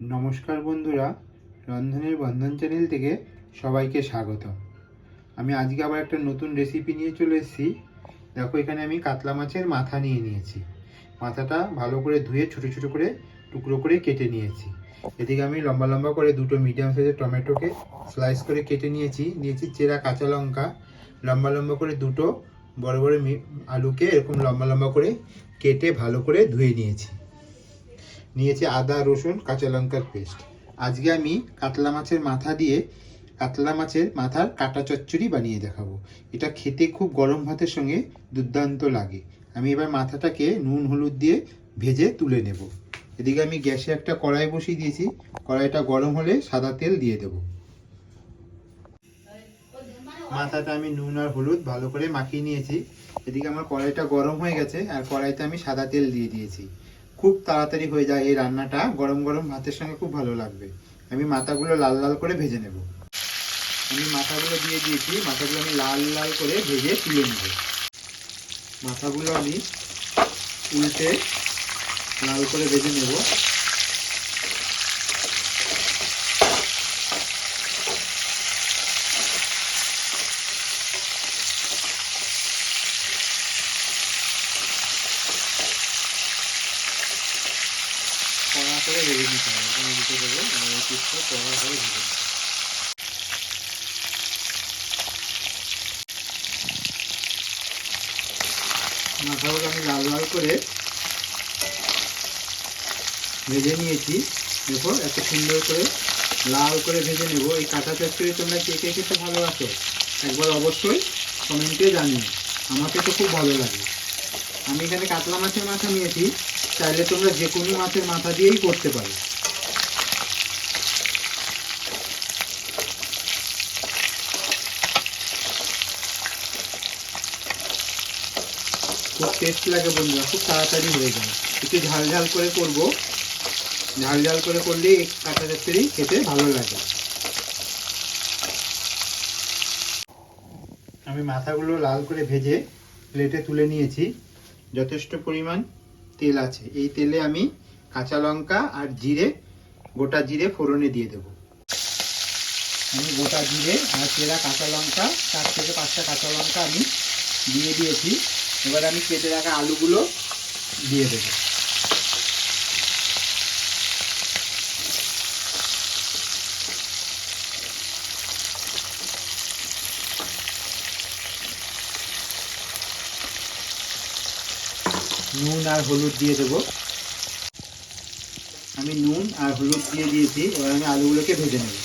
নমস্কার বন্ধুরা, রন্ধনের বন্ধন চ্যানেল থেকে সবাইকে স্বাগত আমি আজকে আবার একটা নতুন রেসিপি নিয়ে চলে এসেছি। দেখো, এখানে আমি কাতলা মাছের মাথা নিয়ে নিয়েছি। মাথাটা ভালো করে ধুয়ে ছোট ছোট করে টুকরো করে কেটে নিয়েছি। এদিকে আমি লম্বা লম্বা করে দুটো মিডিয়াম সাইজের টমেটোকে স্লাইস করে কেটে নিয়েছি। নিয়েছি চেরা কাঁচা লঙ্কা। লম্বা লম্বা করে দুটো বড় বড় আলুকে এরকম লম্বা লম্বা করে কেটে ভালো করে ধুয়ে নিয়েছি। নিয়েছি আদা, রসুন, কাঁচা লঙ্কার পেস্ট। আজকে আমি কাতলা মাছের মাথা দিয়ে কাতলা মাছের মাথার কাটা চচ্চড়ি বানিয়ে দেখাবো। এটা খেতে খুব গরম ভাতের সঙ্গে দুর্দান্ত লাগে। আমি এবার মাথাটাকে নুন, হলুদ দিয়ে ভেজে তুলে নেব। এদিকে আমি গ্যাসে একটা কড়াই বসিয়ে দিয়েছি। কড়াইটা গরম হলে সাদা তেল দিয়ে দেব। মাথাটা আমি নুন আর হলুদ ভালো করে মাখিয়ে নিয়েছি। এদিকে আমার কড়াইটা গরম হয়ে গেছে আর কড়াইতে আমি সাদা তেল দিয়ে দিয়েছি। খুব তাড়াতাড়ি হয়ে যায় এই রান্নাটা। গরম গরম ভাতের সঙ্গে খুব ভালো লাগবে। আমি মাথাগুলো লাল লাল করে ভেজে নেব। আমি মাথাগুলো দিয়ে দিয়েছি। মাথাগুলো আমি লাল লাল করে ভেজে তুলে নেব। মাথাগুলো আমি উল্টে লাল করে ভেজে নেব কড়া করে ভেজে নিতে হবে। এখানে দিতে দেবো আর এই পিসটা কড়া করে ভেজে নিতে হবে। মাথাগুলো আমি লাল লাল করে ভেজে নিয়েছি। দেখো, এত সুন্দর করে লাল করে ভেজে নেব। এই কাঁচা চচ্চড়ি তোমরা কে কে খেতে ভালোবাসো, একবার অবশ্যই কমেন্টে জানিও। আমাকে তো খুব ভালো লাগে। আমি এখানে কাতলা মাছের মাথা নিয়েছি। চাইলে তোমরা যে কোনো মাছের মাথা দিয়েই করতে পারো। খুব টেস্ট লাগে বন্ধুরা, খুব তাড়াতাড়ি হয়ে যায়। একটু ঝাল ঝাল করে করব। ঝাল ঝাল করে করলে এই কাঁচা চচ্চড়ি খেতে ভালো লাগে। আমি মাথাগুলো লাল করে ভেজে প্লেটে তুলে নিয়েছি। যথেষ্ট পরিমাণ তেল আছে। এই তেলে আমি কাঁচা লঙ্কা আর জিরে, গোটা জিরে ফোড়নে দিয়ে দেব। আমি গোটা জিরে আর চেরা কাঁচা লঙ্কা, চার থেকে পাঁচটা কাঁচা লঙ্কা আমি দিয়ে দিয়েছি। এবার আমি কেটে রাখা আলুগুলো দিয়ে দেবো। নুন আর হলুদ দিয়ে দেবো। আমি নুন আর হলুদ দিয়ে দিয়েছি, এবার আমি আলুগুলোকে ভেজে নেব।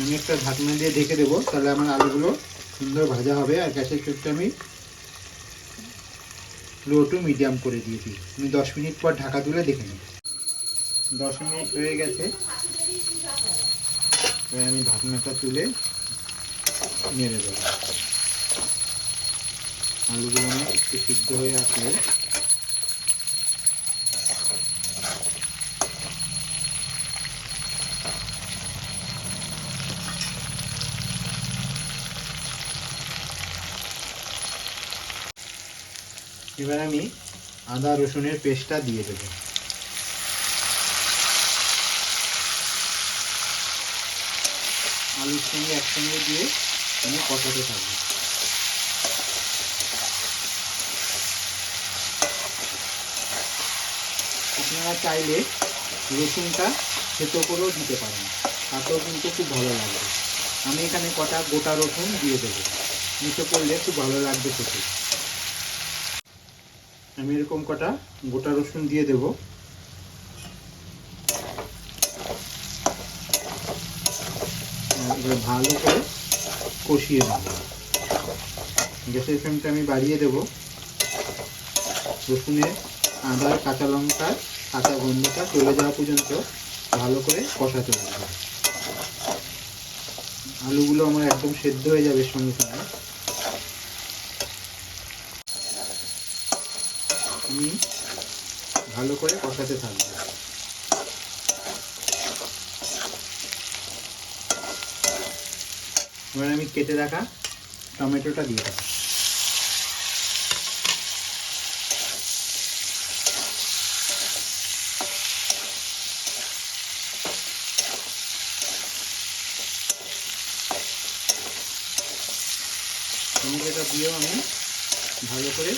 আমি একটা ঢাকনা দিয়ে ঢেকে দেবো, তাহলে আমার আলুগুলো সুন্দর ভাজা হবে, আর গ্যাসের চোখটা আমি লো টু মিডিয়াম করে দিয়েছি। আমি দশ মিনিট পর ঢাকা তুলে দেখে নিই দশ মিনিট হয়ে গেছে। আমি ঢাকনাটা তুলে নেড়ে দেবো। আলুগুলো একটু সিদ্ধ হয়ে আসলে এবার আমি আদা, রসুনের পেস্টটা দিয়ে দেবো। আলুর সঙ্গে একসঙ্গে দিয়ে আমি কষাতে থাকব। আপনারা চাইলে রসুনটা থেতো করেও দিতে পারেন, তাতেও কিন্তু খুব ভালো লাগবে। আমি এখানে কটা গোটা রসুন দিয়ে দেবো। মিশে করলে খুব ভালো লাগবে খেতে। আমি এরকম কটা গোটা রসুন দিয়ে দেব। ভালো করে কষিয়ে দেব গ্যাসের ফ্লেমটা আমি বাড়িয়ে দেব। রসুনের আদার কাঁচা লঙ্কার কাঁচা গন্ধটা চলে যাওয়া পর্যন্ত ভালো করে কষাতে হবে। আলুগুলো আমার একদম সেদ্ধ হয়ে যাবে সঙ্গে সঙ্গে। ভালো করে কষাতে থাকবে। এবার আমি কেটে রাখা টমেটোটা দিয়ে দেবো। টমেটোটা দিয়েও আমি ভালো করে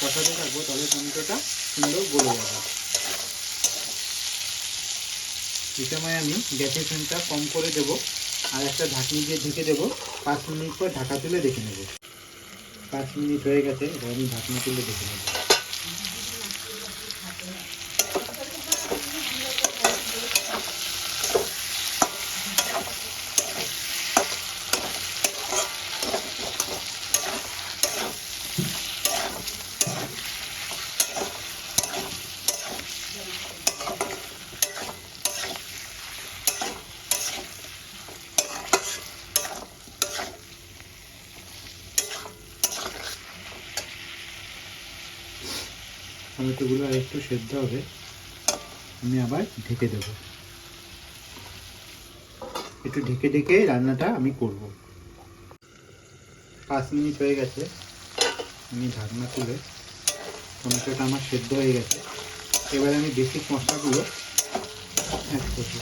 কষাতে থাকব তবে টমেটোটা সুন্দর গলে যাবে সময় আমি গ্যাসের ফ্লেমটা কম করে দেব আর একটা ঢাকনি দিয়ে ঢেকে দেবো। পাঁচ মিনিট পর ঢাকা তুলে দেখে নেব। পাঁচ মিনিট হয়ে গেছে, এবার আমি ঢাকনি তুলে দেখে নেব। টমেটোগুলো আর একটু সেদ্ধ হবে। আমি আবার ঢেকে দেব। একটু ঢেকে ঢেকে রান্নাটা আমি করব। পাঁচ মিনিট হয়ে গেছে। আমি ঢাকনা তুলে টমেটোটা আমার সেদ্ধ হয়ে গেছে। এবার আমি বেসিক মশলাগুলো অ্যাড করব।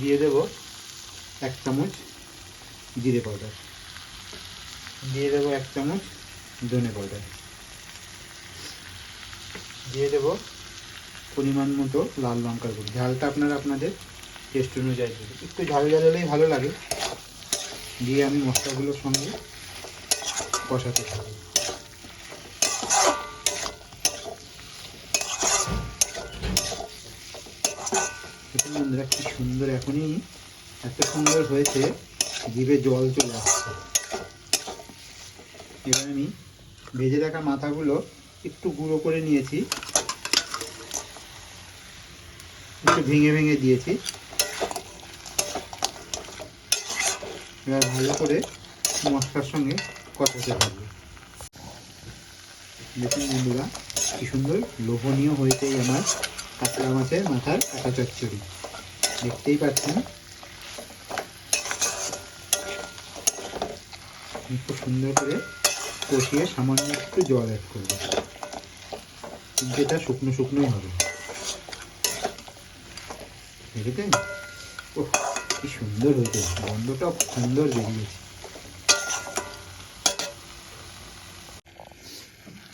দিয়ে দেব এক চামচ জিরে পাউডার। দিয়ে দেবো এক চামচ ধনে পাউডার দিয়ে দেব পরিমাণ মতো লাল লঙ্কার গুঁড়ো। ঝালটা আপনারা আপনাদের টেস্ট অনুযায়ী দেবেন। একটু ঝাল ঝাল হলেই ভালো লাগে। দিয়ে আমি মশলাগুলোর সঙ্গে কষাতে থাকি দেখুন বন্ধুরা কি সুন্দর এখনই এত সুন্দর হয়েছে। জিভে জল চলে আসছে। এবার আমি ভেজে রাখা মাথাগুলো একটু গুঁড়ো করে নিয়েছি। একটু ভেঙে ভেঙে দিয়েছি। এবার ভালো করে মশলার সঙ্গে কষাতে থাকবে। দেখুন বন্ধুরা, কি সুন্দর লোভনীয় হয়েছে আমার কাতলা মাছের মাথার কাটা চচ্চড়ি। দেখতেই পাচ্ছেন? খুব সুন্দর করে কষিয়ে সামান্য একটু জল অ্যাড করব এটা শুকনো শুকনোই হবে। দেখেছেন ও কি সুন্দর হয়েছে। গন্ধটাও খুব সুন্দর বেরিয়েছে।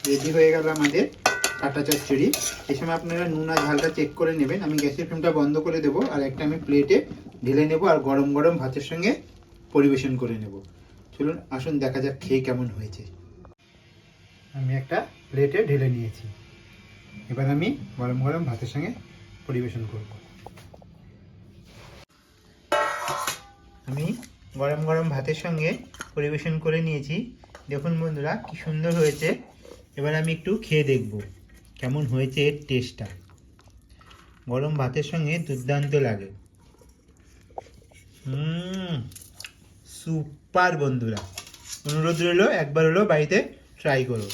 রেডি হয়ে গেল আমাদের কাটা চচ্চড়ি। এই সময় আপনারা নুন আর ঝালটা চেক করে নেবেন। আমি গ্যাসের ফ্লেমটা বন্ধ করে দেবো আর একটা আমি প্লেটে ঢেলে নেব আর গরম গরম ভাতের সঙ্গে পরিবেশন করে নেব। চলুন, আসুন দেখা যাক খেয়ে কেমন হয়েছে। আমি একটা প্লেটে ঢেলে নিয়েছি। এবার আমি গরম গরম ভাতের সঙ্গে পরিবেশন করব। আমি গরম গরম ভাতের সঙ্গে পরিবেশন করে নিয়েছি। দেখুন বন্ধুরা, কি সুন্দর হয়েছে। এবার আমি একটু খেয়ে দেখব কেমন হয়েছে এর টেস্টটা। গরম ভাতের সঙ্গে দুর্দান্ত লাগে। সুপার বন্ধুরা। অনুরোধ রইল, একবার হলো বাড়িতে ট্রাই করো।